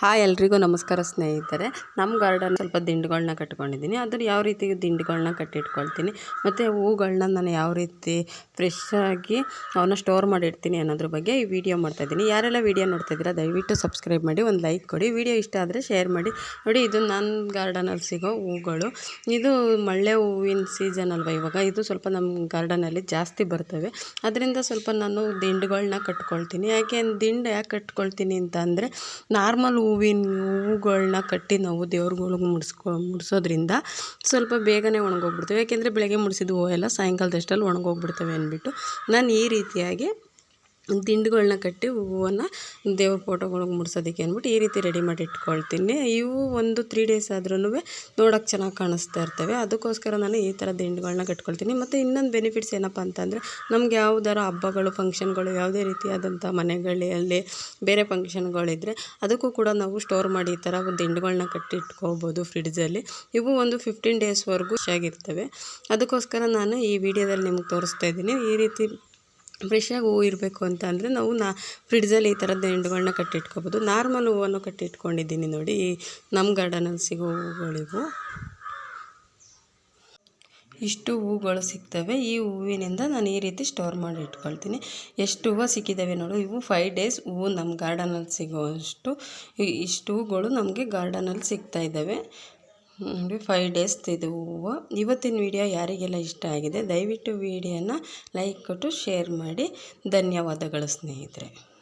Hi, ಎಲ್ರಿಗೂ ನಮಸ್ಕಾರ ಸ್ನೇಹಿತರೆ. ನಮ್ಮ ಗಾರ್ಡನ್ ಸ್ವಲ್ಪ ದಿಂಡುಗಳನ್ನ ಕಟ್ಕೊಂಡಿದ್ದೀನಿ. ಅದ್ರ ಯಾವ ರೀತಿ ದಿಂಡುಗಳನ್ನ ಕಟ್ಟಿಟ್ಕೊಳ್ತೀನಿ? ಮತ್ತು ಹೂಗಳನ್ನ ನಾನು ಯಾವ ರೀತಿ ಫ್ರೆಶ್ ಆಗಿ ಅವನ್ನ ಸ್ಟೋರ್ ಮಾಡಿಡ್ತೀನಿ ಅನ್ನೋದ್ರ ಬಗ್ಗೆ ಈ ವಿಡಿಯೋ ಮಾಡ್ತಾಯಿದ್ದೀನಿ ಯಾರೆಲ್ಲ ವಿಡಿಯೋ ನೋಡ್ತಾಯಿದ್ದೀರಾ ದಯವಿಟ್ಟು ಸಬ್ಸ್ಕ್ರೈಬ್ ಮಾಡಿ, ಒಂದು ಲೈಕ್ ಕೊಡಿ. ವಿಡಿಯೋ ಇಷ್ಟ ಆದರೆ ಶೇರ್ ಮಾಡಿ. ನೋಡಿ, ಇದು ನನ್ನ ಗಾರ್ಡನಲ್ಲಿ ಸಿಗೋ ಹೂಗಳು. ಇದು ಮಳ್ಳೆ ಹೂವಿನ ಸೀಸನ್ ಅಲ್ವಾ ಇವಾಗ? ಇದು ಸ್ವಲ್ಪ ನಮ್ಮ ಗಾರ್ಡನಲ್ಲಿ ಜಾಸ್ತಿ ಬರ್ತವೆ. ಅದರಿಂದ ಸ್ವಲ್ಪ ನಾನು ದಿಂಡುಗಳನ್ನ ಕಟ್ಕೊಳ್ತೀನಿ. ಯಾಕೆ, ದಿಂಡು ಯಾಕೆ ಕಟ್ಕೊಳ್ತೀನಿ ಅಂತ ಅಂದರೆ ನಾರ್ಮಲ್ ಹೂವಿನ ಹೂವುಗಳ್ನ ಕಟ್ಟಿ ನಾವು ದೇವ್ರುಗಳ್ಗೆ ಮುಡಿಸ್ಕೊ, ಮುಡಿಸೋದ್ರಿಂದ ಸ್ವಲ್ಪ ಬೇಗನೆ ಒಣಗೋಗ್ಬಿಡ್ತವೆ. ಯಾಕೆಂದರೆ ಬೆಳಗ್ಗೆ ಮುಡ್ಸಿದ ಹೂವು ಎಲ್ಲ ಸಾಯಂಕಾಲದಷ್ಟಲ್ಲಿ ಒಣಗೋಗ್ಬಿಡ್ತವೆ ಅಂದ್ಬಿಟ್ಟು. ನಾನು ಈ ರೀತಿಯಾಗಿ ದಿಂಡುಗಳನ್ನ ಕಟ್ಟಿ ಹೂವನ್ನು ದೇವ್ರ ಫೋಟೋಗಳಿಗೆ ಮುಡ್ಸೋದಕ್ಕೆ ಅಂದ್ಬಿಟ್ಟು ಈ ರೀತಿ ರೆಡಿ ಮಾಡಿ ಇಟ್ಕೊಳ್ತೀನಿ. ಇವು ಒಂದು ತ್ರೀ ಡೇಸ್ ಆದ್ರೂ ನೋಡೋಕೆ ಚೆನ್ನಾಗಿ ಕಾಣಿಸ್ತಾ ಇರ್ತವೆ. ಅದಕ್ಕೋಸ್ಕರ ನಾನು ಈ ಥರ ದಿಂಡುಗಳನ್ನ ಕಟ್ಕೊಳ್ತೀನಿ. ಮತ್ತು ಇನ್ನೊಂದು ಬೆನಿಫಿಟ್ಸ್ ಏನಪ್ಪ ಅಂತಂದರೆ, ನಮ್ಗೆ ಯಾವ್ದಾರ ಹಬ್ಬಗಳು ಫಂಕ್ಷನ್ಗಳು ಯಾವುದೇ ರೀತಿಯಾದಂಥ ಮನೆಗಳಲ್ಲಿ ಬೇರೆ ಫಂಕ್ಷನ್ಗಳಿದ್ರೆ ಅದಕ್ಕೂ ಕೂಡ ನಾವು ಸ್ಟೋರ್ ಮಾಡಿ ಈ ಥರ ದಿಂಡುಗಳನ್ನ ಕಟ್ಟಿಟ್ಕೋಬೋದು ಫ್ರಿಡ್ಜಲ್ಲಿ ಇವು ಒಂದು ಫಿಫ್ಟೀನ್ ಡೇಸ್ವರೆಗೂ ಖುಷಿಯಾಗಿರ್ತವೆ. ಅದಕ್ಕೋಸ್ಕರ ನಾನು ಈ ವಿಡಿಯೋದಲ್ಲಿ ನಿಮ್ಗೆ ತೋರಿಸ್ತಾ ಇದ್ದೀನಿ. ಈ ರೀತಿ ಫ್ರೆಶ್ಶಾಗಿ ಹೂವು ಇರಬೇಕು ಅಂತ ಅಂದರೆ ನಾವು ನಾ ಫ್ರಿಡ್ಜಲ್ಲಿ ಈ ಥರದ ದಿಂಡುಗಳನ್ನ ಕಟ್ಟಿಟ್ಕೋಬೋದು. ನಾರ್ಮಲ್ ಹೂವನ್ನು ಕಟ್ಟಿಟ್ಕೊಂಡಿದ್ದೀನಿ ನೋಡಿ. ನಮ್ಮ ಗಾರ್ಡನಲ್ಲಿ ಸಿಗೋ ಹೂವುಗಳಿವು ಇಷ್ಟು ಹೂಗಳು ಸಿಗ್ತವೆ. ಈ ಹೂವಿನಿಂದ ನಾನು ಈ ರೀತಿ ಸ್ಟೋರ್ ಮಾಡಿ ಇಟ್ಕೊಳ್ತೀನಿ. ಎಷ್ಟು ಹೂವು ಸಿಕ್ಕಿದ್ದಾವೆ ನೋಡು. ಇವು ಫೈವ್ ಡೇಸ್ ಹೂವು ನಮ್ಮ ಗಾರ್ಡನಲ್ಲಿ ಸಿಗುವಷ್ಟು ಇಷ್ಟು ಹೂಗಳು ನಮಗೆ ಗಾರ್ಡನಲ್ಲಿ ಸಿಗ್ತಾ ಇದ್ದಾವೆ ನೋಡಿ ಫೈವ್ ಡೇಸ್ ಇದು ಹೂವು. ಇವತ್ತಿನ ವಿಡಿಯೋ ಯಾರಿಗೆಲ್ಲ ಇಷ್ಟ ಆಗಿದೆ, ದಯವಿಟ್ಟು ವಿಡಿಯೋನ ಲೈಕ್ ಕೊಟ್ಟು ಶೇರ್ ಮಾಡಿ. ಧನ್ಯವಾದಗಳು ಸ್ನೇಹಿತರೆ.